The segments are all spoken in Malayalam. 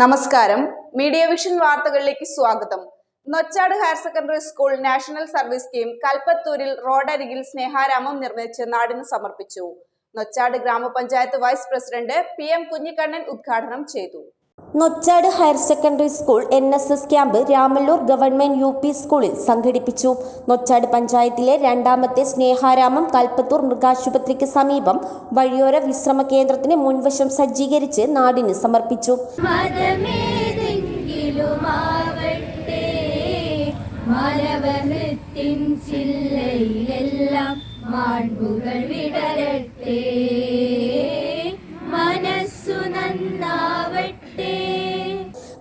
നമസ്കാരം. മീഡിയ വിഷൻ വാർത്തകളിലേക്ക് സ്വാഗതം. Nochad higher secondary school national service scheme കൽപ്പത്തൂരിൽ റോഡരികിൽ സ്നേഹാരാമം നിർമ്മിച്ച് നാടിന് സമർപ്പിച്ചു. നൊച്ചാട് ഗ്രാമപഞ്ചായത്ത് vice president P M Kunhikannan ഉദ്ഘാടനം ചെയ്തു. Nochad higher secondary school N S S camp Ramallur government U P സ്കൂളിൽ സംഘടിപ്പിച്ചു. നൊച്ചാട് പഞ്ചായത്തിലെ രണ്ടാമത്തെ സ്നേഹാരാമം കൽപ്പത്തൂർ മൃഗാശുപത്രിക്ക് സമീപം വഴിയോര വിശ്രമ കേന്ദ്രത്തിന് മുൻവശം സജ്ജീകരിച്ച് നാടിന് സമർപ്പിച്ചു.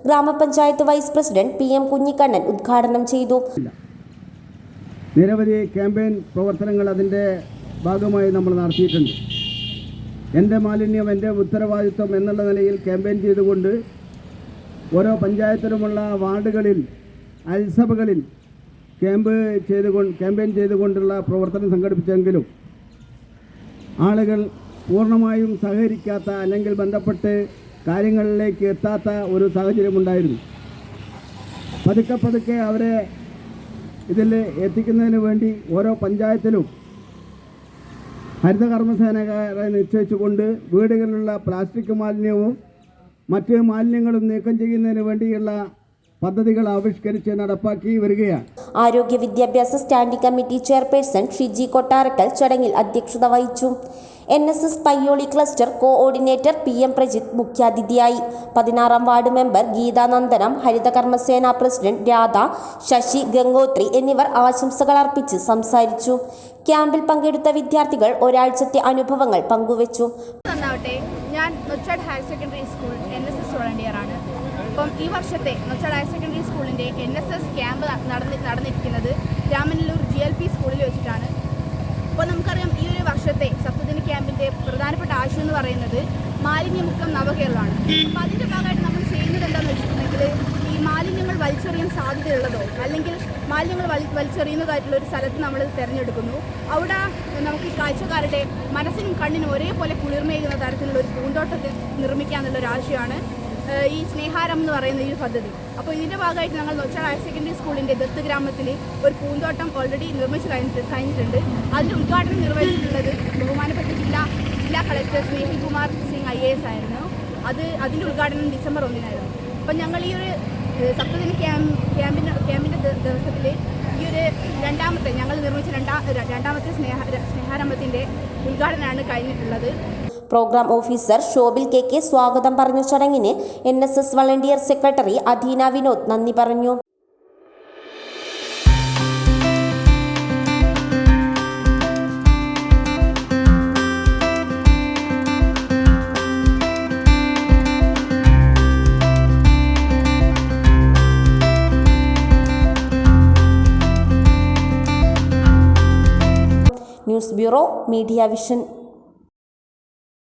ഗ്രാമപഞ്ചായത്ത് vice president P M Kunhikannan ഉദ്ഘാടനം ചെയ്തു. നിരവധി ക്യാമ്പയിൻ പ്രവർത്തനങ്ങൾ അതിന്റെ ഭാഗമായി നമ്മൾ നടത്തിയിട്ടുണ്ട്. എന്റെ മാലിന്യം എന്റെ ഉത്തരവാദിത്വം എന്നുള്ള നിലയിൽ ക്യാമ്പയിൻ ചെയ്തുകൊണ്ട് ഓരോ പഞ്ചായത്തിലുമുള്ള വാർഡുകളിൽ അയൽസഭകളിൽ ക്യാമ്പ് ചെയ്തുകൊണ്ട് ക്യാമ്പയിൻ ചെയ്തുകൊണ്ടുള്ള പ്രവർത്തനം സംഘടിപ്പിച്ചെങ്കിലും ആളുകൾ പൂർണമായും സഹകരിക്കാത്ത അല്ലെങ്കിൽ ബന്ധപ്പെട്ട് കാര്യങ്ങളിലേക്ക് എത്താത്ത ഒരു സാഹചര്യമുണ്ടായിരുന്നു. പതുക്കെ പതുക്കെ അവരെ ഇതിൽ എത്തിക്കുന്നതിന് വേണ്ടി ഓരോ പഞ്ചായത്തിലും ഹരിത കർമ്മസേനക്കാരെ നിശ്ചയിച്ചുകൊണ്ട് വീടുകളിലുള്ള പ്ലാസ്റ്റിക് മാലിന്യവും മറ്റ് മാലിന്യങ്ങളും നീക്കം ചെയ്യുന്നതിന് വേണ്ടിയുള്ള പദ്ധതികൾ ആവിഷ്കരിച്ച് നടപ്പാക്കി വരികയാണ്. ആരോഗ്യ വിദ്യാഭ്യാസ standing committee chairperson Shiji Kottarakkal ചടങ്ങിൽ അധ്യക്ഷത വഹിച്ചു. N S S Payyoli cluster coordinator P M Prajith മുഖ്യാതിഥിയായി. പതിനാറാം ward member Geethanandanam Haritha Karmasena president Radha Sasi Gangothri എന്നിവർ ആശംസകൾ അർപ്പിച്ച് സംസാരിച്ചു. ക്യാമ്പിൽ പങ്കെടുത്ത വിദ്യാർത്ഥികൾ ഒരാഴ്ചത്തെ അനുഭവങ്ങൾ പങ്കുവച്ചു. ഞാൻ higher secondary school N S S volunteer ആണ് അപ്പം ഈ വർഷത്തെ നൊച്ചാട് ഹയർ സെക്കൻഡറി സ്കൂളിന്റെ എൻ എസ് എസ് ക്യാമ്പ് നടന്നി നടന്നിരിക്കുന്നത് രാമനല്ലൂർ ജി എൽ പി സ്കൂളിൽ വെച്ചിട്ടാണ്. അപ്പോൾ നമുക്കറിയാം ഈ ഒരു വർഷത്തെ സപ്തദിന ക്യാമ്പിന്റെ പ്രധാനപ്പെട്ട ആശയം എന്ന് പറയുന്നത് മാലിന്യമുക്തം നവകേരളമാണ്. അപ്പോൾ അതിന്റെ ഭാഗമായിട്ട് നമ്മൾ ചെയ്യുന്നത് എന്താണെന്ന് വെച്ചിട്ടുണ്ടെങ്കിൽ ഈ മാലിന്യങ്ങൾ വലിച്ചെറിയാൻ സാധ്യതയുള്ളതോ അല്ലെങ്കിൽ മാലിന്യങ്ങൾ വലി വലിച്ചെറിയുന്നതായിട്ടുള്ള ഒരു സ്ഥലത്ത് നമ്മൾ തിരഞ്ഞെടുക്കുന്നു. അവിടെ നമുക്ക് ഈ കാഴ്ചക്കാരുടെ മനസ്സിനും കണ്ണിനും ഒരേപോലെ കുളിർമയേകുന്ന തരത്തിലുള്ള ഒരു പൂന്തോട്ടത്തിൽ നിർമ്മിക്കാന്നുള്ള ഒരു ആശയമാണ് ഈ സ്നേഹാരം എന്ന് പറയുന്ന ഈ പദ്ധതി. അപ്പോൾ ഇതിന്റെ ഭാഗമായിട്ട് ഞങ്ങൾ നൊച്ചാട് ഹയർ സെക്കൻഡറി സ്കൂളിന്റെ ദത്ത് ഗ്രാമത്തിൽ ഒരു പൂന്തോട്ടം ഓൾറെഡി നിർമ്മിച്ചു കഴിഞ്ഞിട്ട് കഴിഞ്ഞിട്ടുണ്ട്. അതിന്റെ ഉദ്ഘാടനം നിർവഹിച്ചിട്ടുള്ളത് ബഹുമാനപ്പെട്ട ജില്ലാ ജില്ലാ collector Snehil Kumar Singh I A S ആയിരുന്നു. അത് അതിന്റെ ഉദ്ഘാടനം ഡിസംബർ ഒന്നിനായിരുന്നു. അപ്പം ഞങ്ങൾ ഈ ഒരു സപ്തദിന ക്യാമ്പ് ക്യാമ്പിന്റെ ക്യാമ്പിന്റെ ദിവസത്തിൽ ഈ ഒരു രണ്ടാമത്തെ ഞങ്ങൾ നിർമ്മിച്ച രണ്ടാ രണ്ടാമത്തെ സ്നേഹ സ്നേഹാരംഭത്തിന്റെ ഉദ്ഘാടനമാണ് കഴിഞ്ഞിട്ടുള്ളത്. Programme officer Shobil K K സ്വാഗതം പറഞ്ഞ ചടങ്ങിന് N S S volunteer secretary Adheena Vinod നന്ദി പറഞ്ഞു. News bureau media vision.